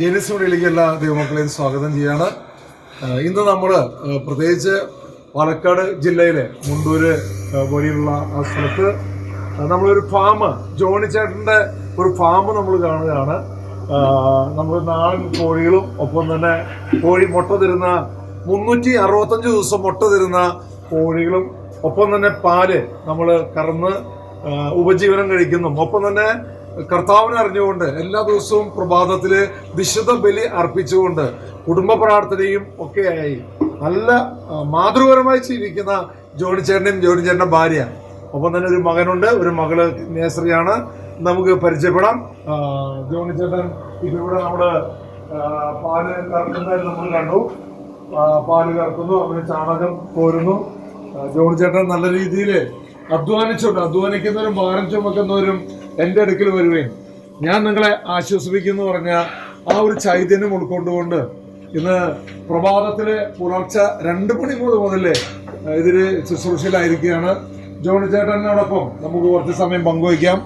ജെനിസ് എല്ലാ ദൈവമക്കളെയും സ്വാഗതം ചെയ്യാണ്. ഇന്ന് നമ്മൾ പ്രത്യേകിച്ച് പാലക്കാട് ജില്ലയിലെ മുണ്ടൂര് പോലെയുള്ള ആ സ്ഥലത്ത് നമ്മളൊരു ഫാം ജോണി ചേട്ടന്റെ ഒരു ഫാം നമ്മൾ കാണുകയാണ്. നമ്മൾ നാടൻ കോഴികളും ഒപ്പം തന്നെ കോഴി മുട്ട തരുന്ന മുന്നൂറ്റി അറുപത്തഞ്ച് ദിവസം മുട്ട തരുന്ന കോഴികളും ഒപ്പം തന്നെ പാൽ നമ്മൾ കറന്ന് ഉപജീവനം കഴിക്കുന്നു. ഒപ്പം തന്നെ കർത്താവിനെ അറിഞ്ഞുകൊണ്ട് എല്ലാ ദിവസവും പ്രഭാതത്തിൽ വിശുദ്ധ ബലി അർപ്പിച്ചുകൊണ്ട് കുടുംബ പ്രാർത്ഥനയും ഒക്കെയായി നല്ല മാതൃകരമായി ജീവിക്കുന്ന ജോണി ചേട്ടനും ജോണി ചേട്ടന്റെ ഭാര്യ. ഒപ്പം തന്നെ ഒരു മകനുണ്ട് ഒരു മകൾ നേസറിയാണ് നമുക്ക് പരിചയപ്പെടാം. ജോണി ചേട്ടൻ ഇപ്പൊ ഇവിടെ നമ്മുടെ പാൽ കറക്കുന്നതായി നമ്മൾ കണ്ടു. പാൽ കറക്കുന്നു അവന് ചാണകം കോരുന്നു. ആ, ജോണി ചേട്ടൻ നല്ല രീതിയിൽ അധ്വാനിച്ചുണ്ട് അധ്വാനിക്കുന്നവരും ഭാരം ചുമക്കുന്നവരും എന്റെ അടുക്കൽ വരുവേ. ഞാൻ നിങ്ങളെ ആശ്വസിപ്പിക്കുന്നു പറഞ്ഞ ആ ഒരു ചൈതന്യം ഉൾക്കൊണ്ടുകൊണ്ട് ഇന്ന് പ്രഭാതത്തിലെ പുലർച്ച രണ്ട് മണി മുതൽ മുതലേ ഇതിൽ ശുശ്രൂഷയിലായിരിക്കുകയാണ്. ജോണി ചേട്ടനോടൊപ്പം നമുക്ക് കുറച്ച് സമയം പങ്കുവയ്ക്കാം.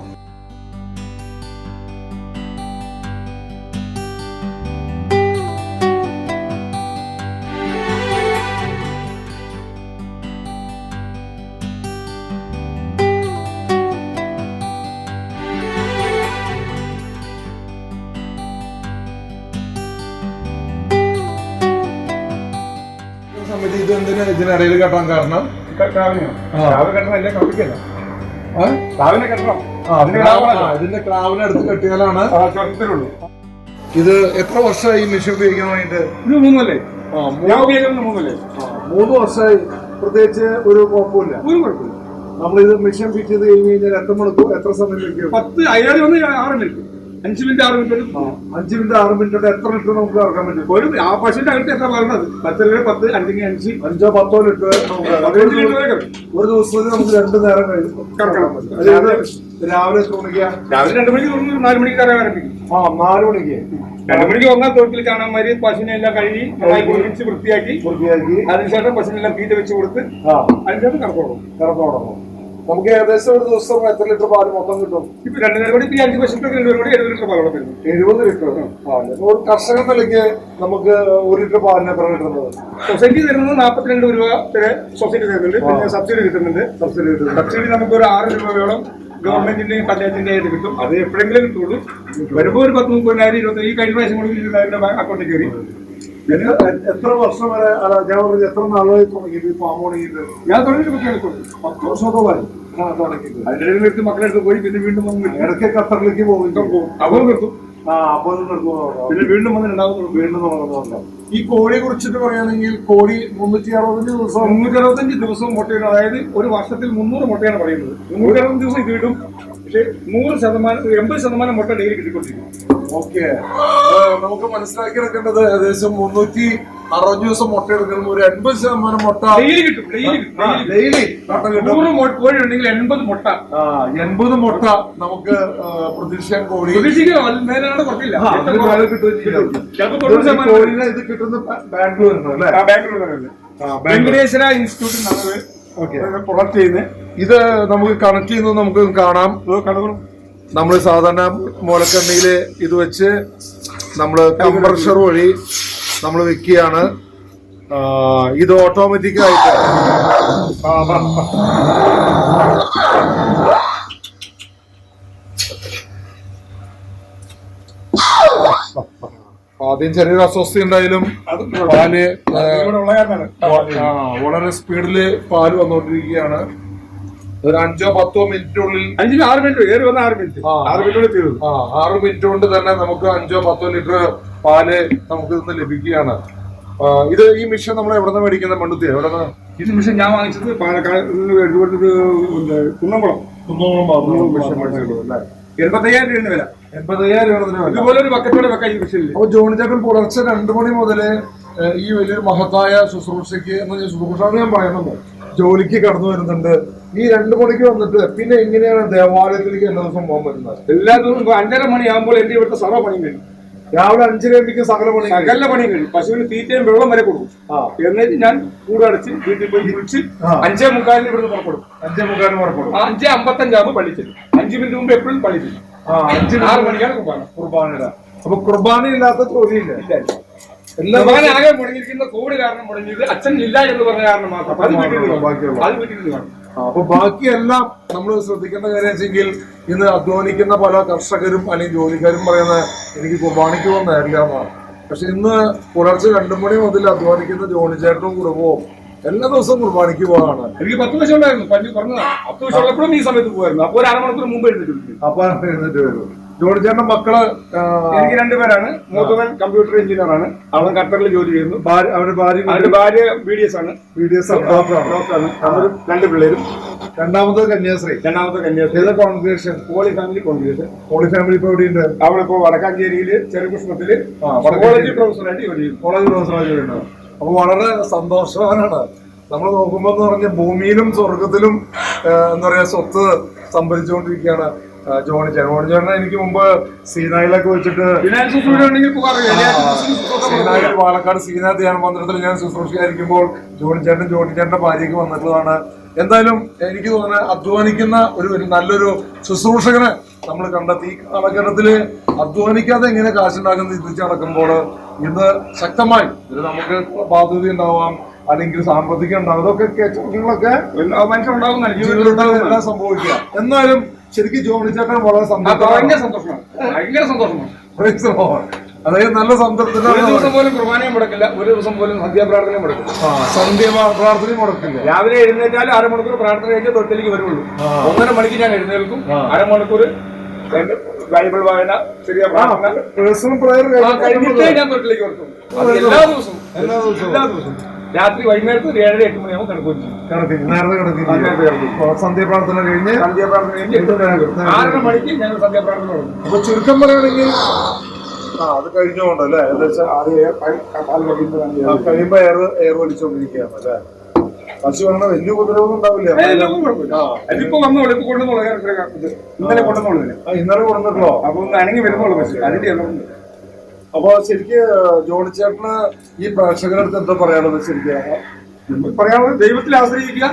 സമിതി ഇത് എന്തിനാ ഇതിനിടയിൽ കെട്ടാൻ കാരണം? ഇതിന്റെ? ക്രാവിനെ ക്രാവിനടുത്ത് കെട്ടിയാലാണ് ഇത് എത്ര വർഷമായി മെഷീൻ ഉപയോഗിക്കാൻ മൂന്നല്ലേ? ഞാൻ ഉപയോഗിക്കുന്നത് മൂന്ന് വർഷമായി പ്രത്യേകിച്ച് ഒരു കുഴപ്പമില്ല. ഒരു കുഴപ്പമില്ല. നമ്മളിത് മെഷീൻ ഫിറ്റ് ചെയ്ത് കഴിഞ്ഞ് കഴിഞ്ഞാൽ എത്ര മണിക്കൂർ എത്ര സമയം പത്ത് അയ്യായിരം ആറ് മിനിറ്റ് അഞ്ച് മിനിറ്റ് ആറ് മിനിറ്റ് അഞ്ചു മിനിറ്റ് ആറ് മിനിറ്റ് എത്ര ലിറ്റർ നമുക്ക് ഇറക്കാൻ പറ്റും? ഒരു ആ പശുവിന്റെ അകത്ത് എത്ര പറഞ്ഞത് പത്ത് ലിറ്റർ പത്ത് അല്ലെങ്കിൽ അഞ്ച്. അഞ്ചോ പത്തോ ലിറ്റർ ഒരു ദിവസത്തിൽ നമുക്ക് രണ്ട് നേരം കഴിയും കറക്കണം. രാവിലെ എത്ര രാവിലെ രണ്ട് മണിക്ക് തുറന്നു നാല് മണിക്ക് കറ ആരംഭിക്കും. ആ നാല് മണിക്ക്. രണ്ട് മണിക്ക് വന്നാൽ തൊഴുത്തിൽ കാണാൻ മാതിരി പശുവിനെ എല്ലാം കഴുകി നന്നായി കുളിപ്പിച്ച് വൃത്തിയാക്കി. വൃത്തിയാക്കി. അതിനുശേഷം പശുവിനെല്ലാം തീറ്റ വെച്ച് കൊടുത്ത് അതിനുശേഷം കറക്കോടും തുടങ്ങും നമുക്ക് ഏകദേശം ഒരു ദിവസം എത്ര ലിറ്റർ പാൽ മൊത്തം കിട്ടും? ഇപ്പൊ രണ്ട് നേരം കൂടി ഇപ്പൊ ഈ അഞ്ച് പശുക്കൾ നേരം കൂടി എഴുപത് ലിറ്റർ എഴുപത് പാൽ. ഒരു കർഷക നിലയ്ക്ക് നമുക്ക് ഒരു ലിറ്റർ പാലിന് എത്ര കിട്ടുന്നത് സൊസൈറ്റി തരുന്നത് നാൽപ്പത്തിരണ്ട് രൂപ വരെ സൊസൈറ്റി തരുന്നുണ്ട്. പിന്നെ സബ്സിഡി കിട്ടുന്നുണ്ട്. സബ്സിഡി കിട്ടുന്നുണ്ട്. സബ്സിഡി നമുക്ക് ഒരു ആറ് രൂപയോളം ഗവൺമെന്റിന്റെയും പഞ്ചായത്തിന്റെ ആയിട്ട് കിട്ടും. അത് എപ്പോഴെങ്കിലും കിട്ടുള്ളൂ. വരുമ്പോൾ ഒരു പത്ത് മുപ്പതിനായിരം ഇരുപത്തി ഈ കഴിഞ്ഞ പ്രാവശ്യം കൂടി ഇരുപതിനായിരം അക്കൗണ്ടിൽ കയറി. എത്ര വർഷം വരെ ഞാൻ പറഞ്ഞത് എത്ര നാളായി തുടങ്ങി ഈ ഞാൻ തുടങ്ങിയിട്ട് കൊടുത്തു പത്ത് വർഷം വരും അതിന്റെ നിർത്തി മക്കളെടുത്ത് പോയി പിന്നെ വീണ്ടും വന്ന്. ഇടയ്ക്ക് ഖത്തറിലേക്ക് പോകും. അപ്പോൾ നിർത്തും. ആ നിർത്തുന്നു പിന്നെ വീണ്ടും വന്ന് രണ്ടാമത് വീണ്ടും തുടങ്ങുന്നുണ്ട് ഈ കോഴിയെ കുറിച്ചിട്ട് പറയുകയാണെങ്കിൽ കോഴി മുന്നൂറ്റി അറുപത്തഞ്ച് ദിവസം മുന്നൂറ്റി അറുപത്തഞ്ച് ദിവസം മുട്ടയിടും. അതായത് ഒരു വർഷത്തിൽ മുന്നൂറ് മുട്ടയാണ് പറയുന്നത്. മുന്നൂറ്റി അറുപത്തഞ്ച് ദിവസം ഇത് കിട്ടും. പക്ഷേ നൂറ് ശതമാനം എൺപത് ശതമാനം മുട്ട ഡെയിലി കിട്ടിക്കൊണ്ടിരിക്കും ഓക്കെ. നമുക്ക് മനസ്സിലാക്കി എടുക്കേണ്ടത് ഏകദേശം മുന്നൂറ്റി അറുപത് ദിവസം മുട്ട എടുക്കുമ്പോൾ ഒരു എൺപത് ശതമാനം മുട്ട. ഡെയിലി കിട്ടും ഡെയിലി കിട്ടും. ഡെയിലി മുട്ട കിട്ടും. നൂറ് കോഴി ഉണ്ടെങ്കിൽ എൺപത് മുട്ട. ആ, എൺപത് മുട്ട നമുക്ക് പ്രതീക്ഷിക്കാൻ കോഴി പ്രതീക്ഷിക്കുക മേലാണ് കുറച്ചില്ല കോഴിനെ ഇത് കിട്ടുന്ന ബാ- ബാംഗ്ലൂരിൽ നിന്ന് അല്ലേ. വെങ്കടേശ്വര ഇൻസ്റ്റിറ്റ്യൂട്ടിൽ ഓക്കെ പ്രൊഡക്റ്റ് ചെയ്യുന്നത് ഇത് നമുക്ക് കണക്ട് ചെയ്യുന്നത് നമുക്ക് കാണാം. നമ്മൾ സാധാരണ മുലക്കണ്ണിയിൽ ഇത് വെച്ച് നമ്മൾ കംപ്രഷർ വഴി നമ്മൾ വെക്കുകയാണ്. ഇത് ഓട്ടോമാറ്റിക് ആയിട്ട് ആദ്യം ചെറിയൊരു അസ്വസ്ഥ ഉണ്ടായാലും പാൽ ഇവിടെ ഉള്ള ആ, വളരെ സ്പീഡിൽ പാൽ വന്നുകൊണ്ടിരിക്കുകയാണ്. ഒരു അഞ്ചോ പത്തോ മിനിറ്റിനുള്ളിൽ അഞ്ചിന് ആറ് മിനിറ്റ് ഏറി വന്ന ആറ് മിനിറ്റ്. ആറ് മിനിറ്റോടെ തീരും ആ ആറ് മിനിറ്റ് കൊണ്ട് തന്നെ നമുക്ക് അഞ്ചോ പത്തോ ലിറ്റർ പാൽ നമുക്ക് ഇന്ന് ലഭിക്കുകയാണ്. ഇത് ഈ മിഷൻ നമ്മൾ എവിടെ നിന്ന് മേടിക്കുന്ന മണ്ണുത്തി? എവിടെ നിന്ന് ഈ മിഷൻ ഞാൻ വാങ്ങിച്ചത് പാലക്കാട് കുന്നംകുളം. കുന്നംകുളം മിഷൻ മേടിച്ചിട്ടുള്ളത് അല്ലേ എൺപത്തയ്യായിരം രൂപ വില. ഇതുപോലെ ഒരു ബക്കറ്റോടെ വെക്കാൻ ഈ മിഷനിൽ അപ്പൊ ജോണി ചേട്ടൻ പുലർച്ചെ രണ്ടു മണി മുതൽ ഈ വലിയൊരു മഹത്തായ ശുശ്രൂഷയ്ക്ക് എന്ന് ശുശ്രൂഷ ഞാൻ പറയുന്നത്. ജോലിക്ക് കടന്നു വരുന്നുണ്ട്. ഈ രണ്ടു മണിക്ക് വന്നിട്ട് പിന്നെ എങ്ങനെയാണ് ദേവാലയത്തിലേക്ക് എല്ലാ ദിവസം പോകാൻ പറ്റുന്നത്? എല്ലാ ദിവസവും അഞ്ചര മണിയാകുമ്പോൾ എന്റെ ഇവിടുത്തെ സർവ പണിയും കഴിയും രാവിലെ അഞ്ചര അഞ്ചരയ്ക്ക് സകല പണി. സകല പണി കഴിയും. പശുവിന് തീറ്റയും വെള്ളം വരെ കൊടുക്കും. എന്നിട്ട് ഞാൻ കൂടടച്ച് വീട്ടിൽ പോയി കുളിച്ച്. അഞ്ചേ മുക്കാലിന് ഇവിടുന്ന് പുറപ്പെടും. അഞ്ചേ മുക്കാലിന് പുറപ്പെടും. അഞ്ചേ അമ്പത്തഞ്ചാകുമ്പോൾ പള്ളി ചെല്ലും. അഞ്ച് മിനിറ്റ് മുമ്പ് എപ്പോഴും പള്ളി ചെല്ലും. അഞ്ച് ആറ് മണിക്കാണ് കുർബാന. കുർബാനയുടെ അപ്പൊ കുർബാന ഇല്ലാത്ത ചോദ്യമില്ല എല്ലാ ആകെ മുടങ്ങിയിരിക്കുന്ന കോവിഡ് കാരണം മുടങ്ങിയത് അച്ഛൻ ഇല്ല എന്ന് പറഞ്ഞ കാരണം മാത്രം. അത് വീട്ടിൽ. അത് വീട്ടിൽ നിന്ന് കാണും അപ്പൊ ബാക്കിയെല്ലാം നമ്മൾ ശ്രദ്ധിക്കേണ്ട കാര്യം വെച്ചെങ്കിൽ ഇന്ന് അധ്വാനിക്കുന്ന പല കർഷകരും അല്ലെങ്കിൽ ജോലിക്കാരും പറയുന്നത് എനിക്ക് കുർബാനയ്ക്ക് വന്നതല്ല എന്നാണ്. പക്ഷെ ഇന്ന് പുലർച്ചെ രണ്ടു മണി മുതൽ അധ്വാനിക്കുന്ന ജോണിച്ചേട്ടനും കുടുംബവും എല്ലാ ദിവസവും കുർബാനയ്ക്ക് പോകാണ് എനിക്ക് പത്ത് വർഷം ഉണ്ടായിരുന്നു. പഞ്ഞു പറഞ്ഞതാണ് പത്ത് വർഷം ഉള്ളപ്പോഴും ഈ സമയത്ത് പോകുമായിരുന്നു അപ്പോൾ ഒരു അരമണിക്കൂർ മുമ്പ് എഴുന്നിട്ടുണ്ട് അപ്പൊ എഴുന്നേറ്റ് വരും. ജോണിച്ചേട്ടന്റെ മക്കൾ എനിക്ക് രണ്ടുപേരാണ്. മൂത്തവൻ കമ്പ്യൂട്ടർ എഞ്ചിനീയർ ആണ് അവൻ ഖത്തറിൽ ജോലി ചെയ്യുന്നു. അവരുടെ ഭാര്യ ഭാര്യ ബി ഡി എസ് ആണ്. ബി ഡി എസ് ഡോക്ടറാണ് അവരും രണ്ട് പിള്ളേരും. രണ്ടാമത്തെ കന്യാശ്രീ രണ്ടാമത്തെ കന്യാശ്രീ ഏത് congregation poly family congregation poly family ഇപ്പൊ എവിടെയുണ്ട്? അവളിപ്പോ വടക്കാഞ്ചേരിയിൽ ചെറുകൃഷ്ണത്തിൽ. കോളേജ് പ്രൊഫസറായിട്ട് ജോലി ചെയ്യുന്നു. കോളേജ് പ്രൊഫസറായിട്ടുണ്ട് അപ്പൊ വളരെ സന്തോഷവാനാണ്. നമ്മൾ നോക്കുമ്പോ എന്ന് പറഞ്ഞ ഭൂമിയിലും സ്വർഗത്തിലും എന്താ പറയാ സ്വത്ത് സംഭരിച്ചുകൊണ്ടിരിക്കുകയാണ്. ജോണി ചേട്ടൻ. ജോണി ചേട്ടനെ എനിക്ക് മുമ്പ് സീനായിലൊക്കെ വെച്ചിട്ട് സീനായിൽ പാലക്കാട് സീനാ ധ്യാന മന്ദിരത്തിൽ ഞാൻ ശുശ്രൂഷയായിരിക്കുമ്പോൾ ജോണി ചേട്ടൻ ജോണി ചേട്ടന്റെ ഭാര്യയ്ക്ക് വന്നിട്ടുള്ളതാണ്. എന്തായാലും എനിക്ക് തോന്നുന്നത് അധ്വാനിക്കുന്ന ഒരു നല്ലൊരു ശുശ്രൂഷകനെ നമ്മൾ കണ്ടെത്തി. ഈ കാലഘട്ടത്തിൽ അധ്വാനിക്കാതെ എങ്ങനെ കാശുണ്ടാക്കുന്നത് ചിന്തിച്ച് നടക്കുമ്പോൾ ഇന്ന് ശക്തമായി ഇത് നമുക്ക് ബാധ്യത ഉണ്ടാവാം അല്ലെങ്കിൽ സാമ്പത്തികം ഉണ്ടാവും. ഇതൊക്കെ കെ- എല്ലാ മനുഷ്യനുണ്ടാകുന്നതാണ് ജീവിതത്തിൽ ജീവിതത്തിൽ എല്ലാം സംഭവിക്കുക. എന്നാലും ശരിക്കും ജോണി ചേട്ടൻ വളരെ ഭയങ്കര സന്തോഷമാണ്. ഭയങ്കര സന്തോഷമാണ്. അതായത് നല്ല ഒരു ദിവസം പോലും കുർബാനയും മുടക്കില്ല. ഒരു ദിവസം പോലും സന്ധ്യാപ്രാർത്ഥനയും മുടക്കില്ല. ആ, സന്ധ്യ പ്രാർത്ഥനയും മുടക്കില്ല. രാവിലെ എഴുന്നേറ്റാൽ അരമണിക്കൂർ പ്രാർത്ഥന കഴിഞ്ഞ് തൊട്ടിലേക്ക് വരുള്ളൂ. ഒന്നര മണിക്ക് ഞാൻ എഴുന്നേൽക്കും. അരമണിക്കൂർ ബൈബിൾ വായന ചെറിയ പ്രാർത്ഥന. പേഴ്സണൽ പ്രയർ കഴിഞ്ഞിട്ട് കഴിഞ്ഞിട്ടേ ഞാൻ തൊട്ടിലേക്ക് വർക്കും എല്ലാ ദിവസവും. എല്ലാ ദിവസവും. എല്ലാ ദിവസവും. രാത്രി വൈകുന്നേരത്ത് ഒരു ഏഴര എട്ട് മണിയാകുമ്പോൾ കിടക്കും നേരത്തെ കിടക്കും സന്ധ്യാപ്രാർത്ഥന കഴിഞ്ഞ് സന്ധ്യാപ്രാർത്ഥന ആറര മണിക്ക് ഞങ്ങൾ സന്ധ്യപ്രാർത്ഥന തുടങ്ങും. അപ്പൊ ചുരുക്കം പറയുകയാണെങ്കിൽ ആ അത് കഴിഞ്ഞുകൊണ്ടല്ലേ? ഏകദേശം കഴിയുമ്പോ എയർ എയർ വലിച്ചുകൊണ്ടിരിക്കുകയാണ് അല്ലേ? പശു അങ്ങനെ വലിയ ഉപദ്രവം ഉണ്ടാവില്ല. അതിപ്പോ വന്നോളൂ ഇപ്പൊ കൊണ്ടുവന്നോളൂ ഇന്നലെ കൊണ്ടുവന്നോളൂ ആ, ഇന്നലെ കൊടുത്തിട്ടോ അപ്പൊ ഒന്ന് അനങ്ങി വരുന്നുള്ളൂ പക്ഷേ അതിന്റെ. അപ്പൊ ശരിക്ക് ജോണി ചേട്ടന് ഈ പ്രേക്ഷകരുടെ അടുത്ത് എന്താ പറയാനുള്ളത് ശരിക്കും? പറയാനുള്ളത് ദൈവത്തിൽ ആശ്രയിക്കുക.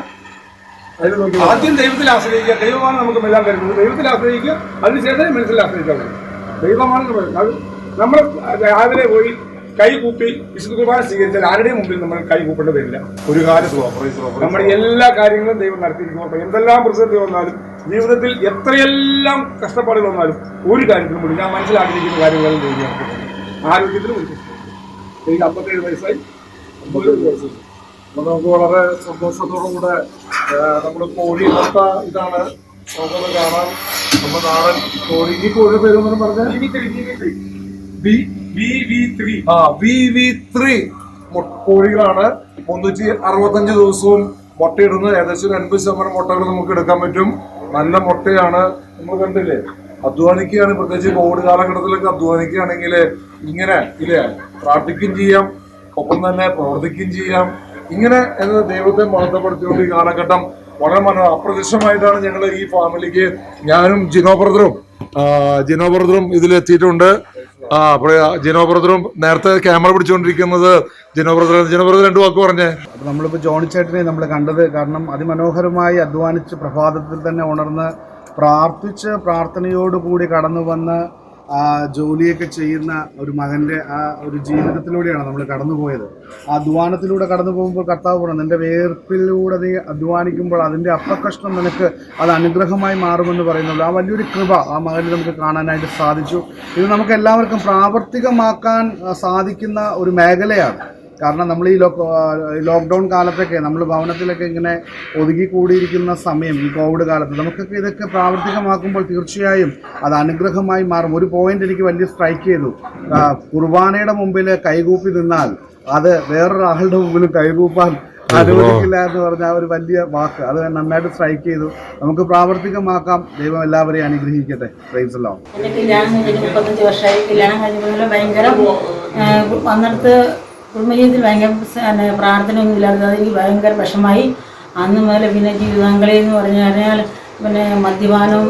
ആദ്യം ദൈവത്തിൽ ആശ്രയിക്കുക. ദൈവമാണ് നമുക്ക് എല്ലാം തരുന്നത്. ദൈവത്തിൽ ആശ്രയിക്കുക അതിനുശേഷം മനസ്സിൽ ആശ്രയിക്കാൻ ദൈവമാണ് നമ്മൾ അത് നമ്മൾ രാവിലെ പോയി കൈ കൂപ്പി വിശുദ്ധ കുർബാന സ്വീകരിച്ചാൽ ആരുടെയും മുമ്പിൽ നമ്മൾ കൈ കൂപ്പേണ്ടി വരില്ല ഒരു കാലത്തും നമ്മുടെ എല്ലാ കാര്യങ്ങളും ദൈവം നടത്തിയിരിക്കുന്നു. അപ്പൊ എന്തെല്ലാം പ്രതിസന്ധി വന്നാലും ജീവിതത്തിൽ എത്രയെല്ലാം കഷ്ടപ്പാടുകൾ വന്നാലും ഒരു കാര്യത്തിനും കൂടി ഞാൻ മനസ്സിലാക്കിയിരിക്കുന്ന കാര്യങ്ങളും ദൈവം എനിക്ക് അമ്പത്തേഴ് വയസ്സായി. അമ്പത്തേഴ് നമുക്ക് വളരെ സന്തോഷത്തോടു കൂടെ നമ്മൾ കോഴി ഇതാണ്. നമുക്കത് കാണാം. നമ്മുടെ നാടൻ കോഴി. കോഴി പേരെന്ന് പറഞ്ഞാൽ B B V B V കോഴികളാണ്. മുന്നൂറ്റി അറുപത്തഞ്ച് ദിവസവും മുട്ടയിടുന്നത്. ഏകദേശം ഒരു അൻപത് ശതമാനം മുട്ടകൾ നമുക്ക് എടുക്കാൻ പറ്റും. നല്ല മുട്ടയാണ്. നമ്മൾ കണ്ടില്ലേ? അധ്വാനിക്കുകയാണ്. പ്രത്യേകിച്ച് കോവിഡ് കാലഘട്ടത്തിലൊക്കെ അധ്വാനിക്കുകയാണെങ്കിൽ ഇങ്ങനെ ഇല്ലേ? പ്രാർത്ഥിക്കുകയും ചെയ്യാം. ഒപ്പം തന്നെ പ്രവർത്തിക്കുകയും ചെയ്യാം. ഇങ്ങനെ എന്ന് ദൈവത്തെ മഹത്വപ്പെടുത്തിക്കൊണ്ട് ഈ കാലഘട്ടം വളരെ മനോ അപ്രത്യക്ഷമായിട്ടാണ് ഞങ്ങൾ ഈ ഫാമിലിക്ക് ഞാനും ജിനോ ബ്രദറും ആ, ജിനോ ബ്രദറും ഇതിലെത്തിയിട്ടുണ്ട്. ആ ജിനോ ബ്രദറും നേരത്തെ ക്യാമറ പിടിച്ചുകൊണ്ടിരിക്കുന്നത് ജിനോ ബ്രദർ. ജിനോ ബ്രദർ രണ്ടു വാക്ക് പറഞ്ഞേ. നമ്മളിപ്പോൾ ജോണി ചേട്ടനെ നമ്മൾ കണ്ടത് കാരണം അതിമനോഹരമായി അധ്വാനിച്ച് പ്രഭാതത്തിൽ തന്നെ ഉണർന്ന് പ്രാർത്ഥിച്ച് പ്രാർത്ഥനയോടുകൂടി കടന്നു വന്ന് ജോലിയൊക്കെ ചെയ്യുന്ന ഒരു മകന്റെ ആ ഒരു ജീവിതത്തിലൂടെയാണ് നമ്മൾ കടന്നുപോയത്. ആ അധ്വാനത്തിലൂടെ കടന്നു പോകുമ്പോൾ കർത്താവ് പറഞ്ഞു നിന്റെ വേർപ്പിലൂടെ നീ അധ്വാനിക്കുമ്പോൾ അതിന്റെ അപ്പക്കഷ്ണം നിനക്ക് അത് അനുഗ്രഹമായി മാറുമെന്ന് പറയുന്നുള്ളൂ. ആ വലിയൊരു കൃപ ആ മകനിൽ നമുക്ക് കാണാനായിട്ട് സാധിച്ചു. ഇത് നമുക്ക് എല്ലാവർക്കും പ്രാവർത്തികമാക്കാൻ സാധിക്കുന്ന ഒരു മേഖലയാണ്. കാരണം നമ്മൾ ഈ ലോക്ക് ലോക്ക്ഡൗൺ കാലത്തൊക്കെ നമ്മൾ ഭവനത്തിലൊക്കെ ഇങ്ങനെ ഒതുങ്ങി കൂടിയിരിക്കുന്ന സമയം ഈ കോവിഡ് കാലത്ത് നമുക്കൊക്കെ ഇതൊക്കെ പ്രാവർത്തികമാക്കുമ്പോൾ തീർച്ചയായും അത് അനുഗ്രഹമായി മാറും. ഒരു പോയിന്റ് എനിക്ക് വലിയ സ്ട്രൈക്ക് ചെയ്തു. കുർബാനയുടെ മുമ്പിൽ കൈകൂപ്പി നിന്നാൽ അത് വേറൊരാളുടെ മുമ്പിലും കൈകൂപ്പാൻ അനുവദിക്കില്ല എന്ന് പറഞ്ഞ ആ ഒരു വലിയ വാക്ക്. അത് നന്നായിട്ട് സ്ട്രൈക്ക് ചെയ്തു. നമുക്ക് പ്രാവർത്തികമാക്കാം. ദൈവം എല്ലാവരെയും അനുഗ്രഹിക്കട്ടെ. പ്രൈസ് എല്ലാം കല്യാണം മുപ്പത്തഞ്ച് വർഷമായി കല്യാണം കഴിഞ്ഞപ്പോൾ ഭയങ്കര ഏഹ്, വന്നിടത്ത് കുടുംബജീവിതത്തിൽ ഭയങ്കര പ്രാർത്ഥന പ്രാർത്ഥനയൊന്നും ഇല്ലാതെ എനിക്ക് ഭയങ്കര വിഷമായി അന്ന് മുതൽ പിന്നെ ജീവിതാംഗളി എന്ന് പറഞ്ഞു കഴിഞ്ഞാൽ പിന്നെ മദ്യപാനവും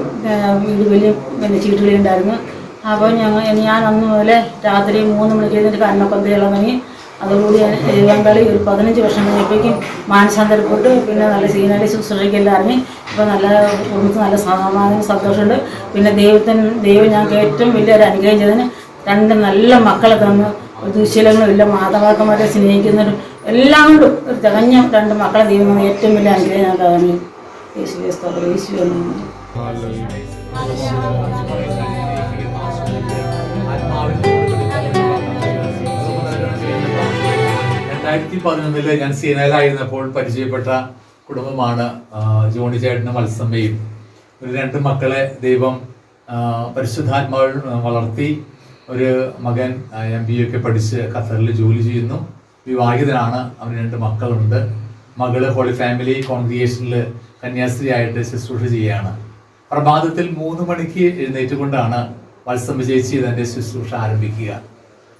വീട് വലിയ പിന്നെ ചീട്ടുകളി ഉണ്ടായിരുന്നു. അപ്പോൾ ഞങ്ങൾ ഞാൻ അന്ന് മുതൽ രാത്രി മൂന്ന് മണിക്ക് എഴുന്നേറ്റ് കണ്ണൊക്കെ ഇളങ്ങി അതോടുകൂടി ജീവിതാംഗളി ഒരു പതിനഞ്ച് വർഷം കഴിഞ്ഞപ്പോഴേക്കും മാനസാന്തരപ്പെട്ട് പിന്നെ നല്ല സീനറി ശുശ്രൂഷയ്ക്കെല്ലാം ഇറങ്ങി ഇപ്പോൾ നല്ല കുടുംബത്തിൽ നല്ല സമാധാനം സന്തോഷമുണ്ട്. പിന്നെ ദൈവത്തിന് ദൈവം ഞങ്ങൾക്ക് ഏറ്റവും വലിയൊരു അനുഗ്രഹം ചെയ്തതിന് രണ്ട് നല്ല മക്കളെ തന്നു. ദുശീലങ്ങളും ഇല്ല മാതാപിതാക്കന്മാരെ സ്നേഹിക്കുന്നവരും എല്ലാം കൊണ്ടും ഒരു തികഞ്ഞ രണ്ട് മക്കളെ ദൈവം ഏറ്റവും വലിയ അനുഗ്രഹം പറഞ്ഞു യേശുവെ യേശുവെ രണ്ടായിരത്തി പതിനൊന്നിൽ ഞാൻ സീനയിലായിരുന്നപ്പോൾ പരിചയപ്പെട്ട കുടുംബമാണ് ജോണി ചേട്ടനും മത്സമ്മയും. ഒരു രണ്ട് മക്കളെ ദൈവം പരിശുദ്ധാത്മാവിൽ വളർത്തി ഒരു മകൻ എം ബി ഒക്കെ പഠിച്ച് ഖത്തറിൽ ജോലി ചെയ്യുന്നു. വിവാഹിതനാണ്. അവന് രണ്ട് മക്കളുണ്ട്. മകൾ ഹോളി ഫാമിലി കോൺഗ്രിഗേഷനിൽ കന്യാസ്ത്രീയായിട്ട് ശുശ്രൂഷ ചെയ്യുകയാണ്. പ്രഭാതത്തിൽ മൂന്ന് മണിക്ക് എഴുന്നേറ്റുകൊണ്ടാണ് വത്സമ്മ ചേച്ചി തന്റെ ശുശ്രൂഷ ആരംഭിക്കുക.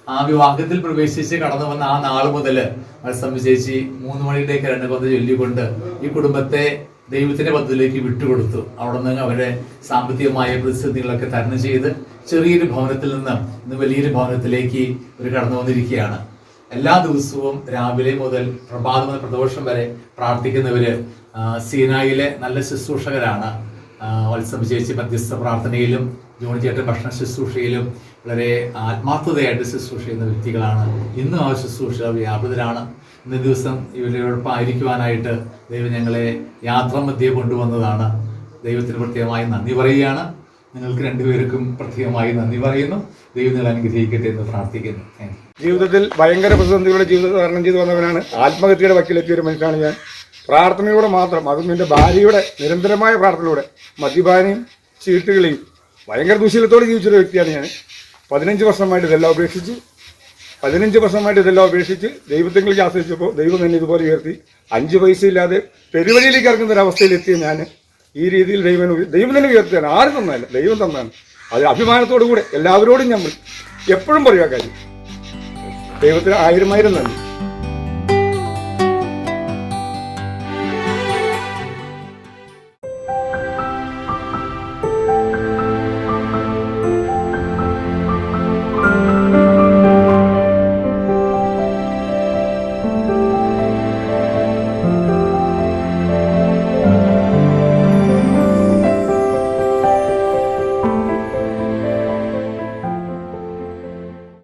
ആ വിവാഹത്തിൽ പ്രവേശിച്ച് കടന്നു വന്ന ആ നാൾ മുതൽ മത്സമ്മ ചേച്ചി മൂന്ന് മണിയുടെ രണ്ട് കൊന്ന് ചൊല്ലിക്കൊണ്ട് ഈ കുടുംബത്തെ ദൈവത്തിന്റെ പദ്ധതിയിലേക്ക് വിട്ടുകൊടുത്തു. അവിടെ നിന്ന് അവരെ സാമ്പത്തികമായ പ്രതിസന്ധികളൊക്കെ തരണം ചെയ്ത് ചെറിയൊരു ഭവനത്തിൽ നിന്ന് ഇന്ന് വലിയൊരു ഭവനത്തിലേക്ക് ഒരു കടന്നു വന്നിരിക്കുകയാണ്. എല്ലാ ദിവസവും രാവിലെ മുതൽ പ്രഭാതം പ്രദോഷം വരെ പ്രാർത്ഥിക്കുന്നവര് സീനായിലെ നല്ല ശുശ്രൂഷകരാണ്. വത്സം ചേച്ചി മധ്യസ്ഥ പ്രാർത്ഥനയിലും ജോണി ചേട്ടൻ ഭക്ഷണ ശുശ്രൂഷയിലും വളരെ ആത്മാർത്ഥതയായിട്ട് ശുശ്രൂഷ ചെയ്യുന്ന വ്യക്തികളാണ്. ഇന്നും ആ ശുശ്രൂഷ വ്യാപൃതരാണ്. ഇന്ന് ദിവസം ഇവരോടൊപ്പം ആയിരിക്കുവാനായിട്ട് ദൈവം ഞങ്ങളെ യാത്രാമധ്യേ കൊണ്ടുവന്നതാണ്. ദൈവത്തിന് പ്രത്യേകമായി നന്ദി പറയുകയാണ്. നിങ്ങൾക്ക് രണ്ടുപേർക്കും പ്രത്യേകമായി നന്ദി പറയുന്നു. ദൈവം നിങ്ങൾ അനുഗ്രഹിക്കട്ടെ എന്ന് പ്രാർത്ഥിക്കുന്നു. ജീവിതത്തിൽ ഭയങ്കര പ്രതിസന്ധികളുടെ ജീവിതം തരണം ചെയ്തു വന്നവനാണ്. ആത്മഹത്യയുടെ വക്കിലെത്തിയ ഒരു മനുഷ്യനാണ് ഞാൻ. പ്രാർത്ഥനയിലൂടെ മാത്രം അതും എന്റെ ഭാര്യയുടെ നിരന്തരമായ പ്രാർത്ഥനയിലൂടെ മദ്യപാനയും ചീട്ടുകളെയും ഭയങ്കര ദുശീലത്തോടെ ജീവിച്ചൊരു വ്യക്തിയാണ് ഞാൻ. പതിനഞ്ച് വർഷമായിട്ട് ഇതെല്ലാം ഉപേക്ഷിച്ച് പതിനഞ്ച് വർഷമായിട്ട് ഇതെല്ലാം ഉപേക്ഷിച്ച് ദൈവത്തെങ്കിലും ആശ്രയിച്ചപ്പോൾ ദൈവം തന്നെ ഇതുപോലെ ഉയർത്തി. അഞ്ച് പൈസ ഇല്ലാതെ പെരുവഴിയിലേക്ക് ഇറങ്ങുന്ന ഒരു അവസ്ഥയിലെത്തിയ ഞാൻ ഈ രീതിയിൽ ദൈവം ദൈവം തന്നെ ഉയർത്തിയാണ്. ആരും തന്നതല്ല ദൈവം തന്നാണ്. അത് അഭിമാനത്തോടു കൂടെ എല്ലാവരോടും ഞാൻ എപ്പോഴും പറയുക കാര്യം. ദൈവത്തിന് ആയിരം ആയിരം നന്ദി.